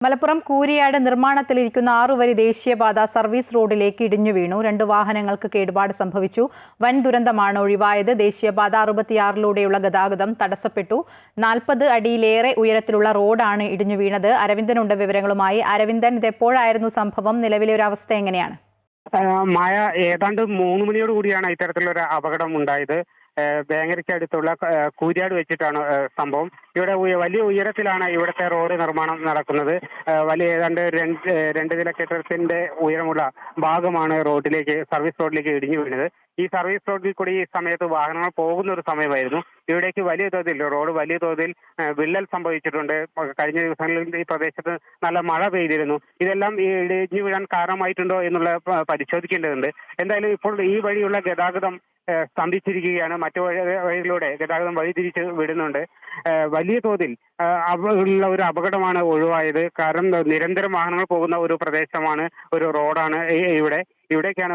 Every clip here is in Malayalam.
മലപ്പുറം കൂരിയാട് നിർമ്മാണത്തിലിരിക്കുന്ന ആറുവരി ദേശീയപാത സർവീസ് റോഡിലേക്ക് ഇടിഞ്ഞു വീണു. രണ്ട് വാഹനങ്ങൾക്ക് കേടുപാട് സംഭവിച്ചു. വൻ ദുരന്തമാണ് ഒഴിവായത്. ദേശീയപാത അറുപത്തിയാറിലൂടെയുള്ള ഗതാഗതം തടസ്സപ്പെട്ടു. നാൽപ്പത് അടിയിലേറെ ഉയരത്തിലുള്ള റോഡാണ് ഇടിഞ്ഞു വീണത്. അരവിന്ദനുണ്ട് വിവരങ്ങളുമായി. അരവിന്ദൻ ഇതെപ്പോഴായിരുന്നു സംഭവം? നിലവിലെ ഒരു അവസ്ഥ എങ്ങനെയാണ്? മായ ഏതാണ്ട് മൂന്ന് മണിയോട് കൂടിയാണ് ഇത്തരത്തിലൊരു അപകടം ഉണ്ടായത്. വേങ്ങരയ്ക്കടുത്തുള്ള കൂരിയാട് വെച്ചിട്ടാണ് സംഭവം. ഇവിടെ വലിയ ഉയരത്തിലാണ് ഇവിടുത്തെ റോഡ് നിർമ്മാണം നടക്കുന്നത്. വലിയ ഏതാണ്ട് രണ്ട് രണ്ട് നില കെട്ടിടത്തിന്റെ ഉയരമുള്ള ഭാഗമാണ് റോഡിലേക്ക് സർവീസ് റോഡിലേക്ക് ഇടിഞ്ഞു വീണത്. ഈ സർവീസ് റോഡിൽ കൂടി ഈ സമയത്ത് വാഹനങ്ങൾ പോകുന്ന ഒരു സമയമായിരുന്നു. ഇവിടേക്ക് വലിയ തോതിൽ റോഡ് വലിയ തോതിൽ വിള്ളൽ സംഭവിച്ചിട്ടുണ്ട്. കഴിഞ്ഞ ദിവസങ്ങളിൽ ഈ പ്രദേശത്ത് നല്ല മഴ പെയ്തിരുന്നു. ഇതെല്ലാം ഈ ഇടിഞ്ഞു വീഴാൻ കാരണമായിട്ടുണ്ടോ എന്നുള്ള പരിശോധിക്കേണ്ടതുണ്ട്. എന്തായാലും ഇപ്പോൾ ഈ വഴിയുള്ള ഗതാഗതം സ്തംഭിച്ചിരിക്കുകയാണ്. മറ്റു വഴി വഴികളിലൂടെ ഗതാഗതം വഴിതിരിച്ച് വിടുന്നുണ്ട്. വലിയ തോതിൽ ഉള്ള ഒരു അപകടമാണ് ഒഴിവായത്. കാരണം നിരന്തരം വാഹനങ്ങൾ പോകുന്ന ഒരു പ്രദേശമാണ് ഒരു റോഡാണ് ഇവിടെ. ഇവിടേക്കാണ്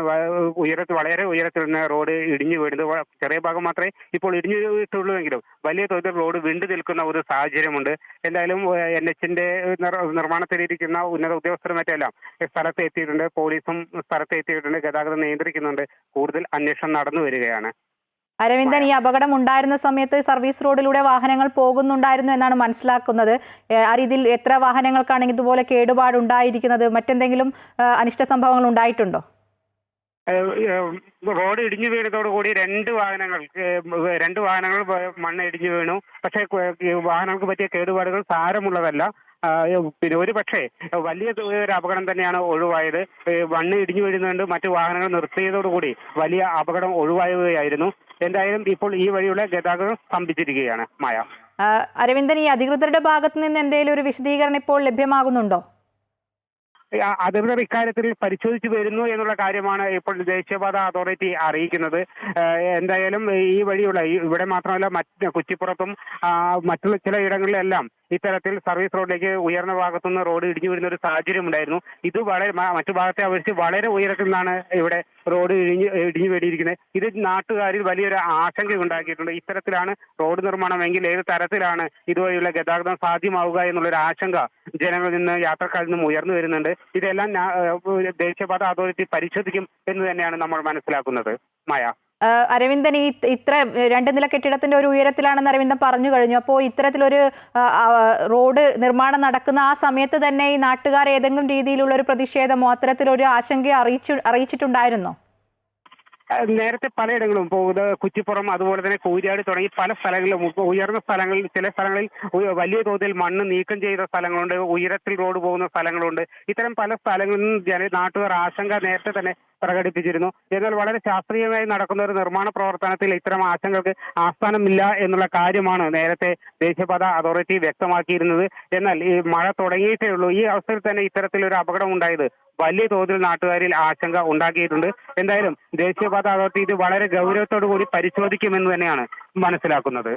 ഉയരത്തിൽ ഉയരത്ത് വളരെ ഉയരത്തിൽ നിന്ന് റോഡ് ഇടിഞ്ഞു വീഴുന്നത് ചെറിയ ഭാഗം മാത്രമേ ഇപ്പോൾ ഇടിഞ്ഞു വീട്ടുള്ളൂവെങ്കിലും വലിയ തോതിൽ റോഡ് വിണ്ടു നിൽക്കുന്ന ഒരു സാഹചര്യമുണ്ട്. എന്തായാലും എൻ എച്ചിന്റെ നിർമ്മാണത്തിലിരിക്കുന്ന ഉന്നത ഉദ്യോഗസ്ഥരും മറ്റെല്ലാം സ്ഥലത്ത് എത്തിയിട്ടുണ്ട്. പോലീസും സ്ഥലത്ത് എത്തിയിട്ടുണ്ട്. ഗതാഗതം നിയന്ത്രിക്കുന്നുണ്ട്. കൂടുതൽ അന്വേഷണം നടന്നു വരികയാണ്. അരവിന്ദൻ ഈ അപകടം ഉണ്ടായിരുന്ന സമയത്ത് സർവീസ് റോഡിലൂടെ വാഹനങ്ങൾ പോകുന്നുണ്ടായിരുന്നു എന്നാണ് മനസ്സിലാക്കുന്നത്. ആ രീതിയിൽ എത്ര വാഹനങ്ങൾക്കാണ് ഇതുപോലെ കേടുപാടുണ്ടായിരിക്കുന്നത്? മറ്റെന്തെങ്കിലും അനിഷ്ട സംഭവങ്ങൾ ഉണ്ടായിട്ടുണ്ടോ? റോഡ് ഇടിഞ്ഞു വീണതോടുകൂടി രണ്ട് വാഹനങ്ങൾ രണ്ട് വാഹനങ്ങൾ മണ്ണ് ഇടിഞ്ഞു വീണു. പക്ഷെ വാഹനങ്ങൾക്ക് പറ്റിയ കേടുപാടുകൾ സാരമുള്ളതല്ല. പിന്നെ ഒരു പക്ഷേ വലിയ ഒരു അപകടം തന്നെയാണ് ഒഴിവായത്. മണ്ണ് ഇടിഞ്ഞു വീഴുന്നുണ്ട് മറ്റു വാഹനങ്ങൾ നിർത്തിയതോടുകൂടി വലിയ അപകടം ഒഴിവായുകയായിരുന്നു എന്തായാലും ഇപ്പോൾ ഈ വഴിയുള്ള ഗതാഗതം സ്തംഭിച്ചിരിക്കുകയാണ്. മായ. അരവിന്ദൻ ഈ അധികൃതരുടെ ഭാഗത്ത് നിന്ന് എന്തെങ്കിലും ഒരു വിശദീകരണം ഇപ്പോൾ ലഭ്യമാകുന്നുണ്ടോ? അധികൃതർ ഇക്കാര്യത്തിൽ പരിശോധിച്ചു വരുന്നു എന്നുള്ള കാര്യമാണ് ഇപ്പോൾ ദേശീയപാത അതോറിറ്റി അറിയിക്കുന്നത്. എന്തായാലും ഈ വഴിയുള്ള ഇവിടെ മാത്രമല്ല മറ്റ് കുറ്റിപ്പുറത്തും മറ്റുള്ള ചില ഇടങ്ങളിലെല്ലാം ഇത്തരത്തിൽ സർവീസ് റോഡിലേക്ക് ഉയർന്ന ഭാഗത്തുനിന്ന് റോഡ് ഇടിഞ്ഞു വരുന്ന ഒരു സാഹചര്യം ഉണ്ടായിരുന്നു ഇത് വളരെ മറ്റു ഭാഗത്തെ അപേക്ഷിച്ച് വളരെ ഉയരത്തിൽ നിന്നാണ് ഇവിടെ റോഡ് ഇഴിഞ്ഞ് ഇടിഞ്ഞു വേണ്ടിയിരിക്കുന്നത് ഇത് നാട്ടുകാരിൽ വലിയൊരു ആശങ്ക ഉണ്ടാക്കിയിട്ടുണ്ട്. ഇത്തരത്തിലാണ് റോഡ് നിർമ്മാണമെങ്കിൽ ഏത് തരത്തിലാണ് ഇതുവഴിയുള്ള ഗതാഗതം സാധ്യമാവുക എന്നുള്ളൊരു ആശങ്ക ജനങ്ങളിൽ നിന്ന് യാത്രക്കാരിൽ നിന്നും ഉയർന്നു വരുന്നുണ്ട്. ഇതെല്ലാം ദേശീയപാത അതോറിറ്റി പരിശോധിക്കും എന്ന് തന്നെയാണ് നമ്മൾ മനസ്സിലാക്കുന്നത്. മായ. അരവിന്ദൻ ഈ ഇത്ര രണ്ട് നില കെട്ടിടത്തിന്റെ ഒരു ഉയരത്തിലാണെന്ന് അരവിന്ദൻ പറഞ്ഞു കഴിഞ്ഞു. അപ്പോൾ ഇത്തരത്തിലൊരു റോഡ് നിർമ്മാണം നടക്കുന്ന ആ സമയത്ത് തന്നെ ഈ നാട്ടുകാർ ഏതെങ്കിലും രീതിയിലുള്ള ഒരു പ്രതിഷേധമോ അത്തരത്തിലൊരു ആശങ്കയോ അറിയിച്ചു അറിയിച്ചിട്ടുണ്ടായിരുന്നോ? നേരത്തെ പലയിടങ്ങളും ഇപ്പോൾ കുറ്റിപ്പുറം അതുപോലെ തന്നെ കൂരിയാട് തുടങ്ങി പല സ്ഥലങ്ങളിലും ഉയർന്ന സ്ഥലങ്ങളിൽ ചില സ്ഥലങ്ങളിൽ വലിയ തോതിൽ മണ്ണ് നീക്കം ചെയ്ത സ്ഥലങ്ങളുണ്ട് ഉയരത്തിൽ റോഡ് പോകുന്ന സ്ഥലങ്ങളുണ്ട്. ഇത്തരം പല സ്ഥലങ്ങളിൽ ജന നാട്ടുകാർ ആശങ്ക നേരത്തെ തന്നെ പ്രകടിപ്പിച്ചിരുന്നു. എന്നാൽ വളരെ ശാസ്ത്രീയമായി നടക്കുന്ന ഒരു നിർമ്മാണ പ്രവർത്തനത്തിൽ ഇത്തരം ആശങ്കകൾക്ക് ആസ്ഥാനമില്ല എന്നുള്ള കാര്യമാണ് നേരത്തെ ദേശീയപാത അതോറിറ്റി വ്യക്തമാക്കിയിരുന്നത്. എന്നാൽ ഈ മഴ തുടങ്ങിയിട്ടേ ഉള്ളൂ. ഈ അവസരത്തിൽ തന്നെ ഇത്തരത്തിലൊരു അപകടം ഉണ്ടായത് വലിയ തോതിൽ നാട്ടുകാരിൽ ആശങ്ക ഉണ്ടാക്കിയിട്ടുണ്ട്. എന്തായാലും ദേശീയപാത അതോറിറ്റി ഇത് വളരെ ഗൗരവത്തോടു കൂടി പരിശോധിക്കുമെന്ന് തന്നെയാണ് മനസ്സിലാക്കുന്നത്.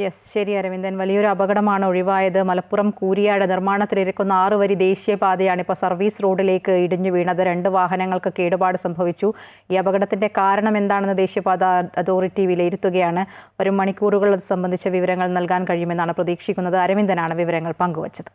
യെസ് ശരി അരവിന്ദൻ. വലിയൊരു അപകടമാണ് ഒഴിവായത്. മലപ്പുറം കൂരിയാട് നിർമ്മാണത്തിലിരിക്കുന്ന ആറുവരി ദേശീയപാതയാണ് ഇപ്പോൾ സർവീസ് റോഡിലേക്ക് ഇടിഞ്ഞു വീണത്. രണ്ട് വാഹനങ്ങൾക്ക് കേടുപാട് സംഭവിച്ചു. ഈ അപകടത്തിന്റെ കാരണം എന്താണെന്ന് ദേശീയപാത അതോറിറ്റി വിലയിരുത്തുകയാണ്. വരും മണിക്കൂറുകൾ അത് സംബന്ധിച്ച വിവരങ്ങൾ നൽകാൻ കഴിയുമെന്നാണ് പ്രതീക്ഷിക്കുന്നത്. അരവിന്ദനാണ് വിവരങ്ങൾ പങ്കുവച്ചത്.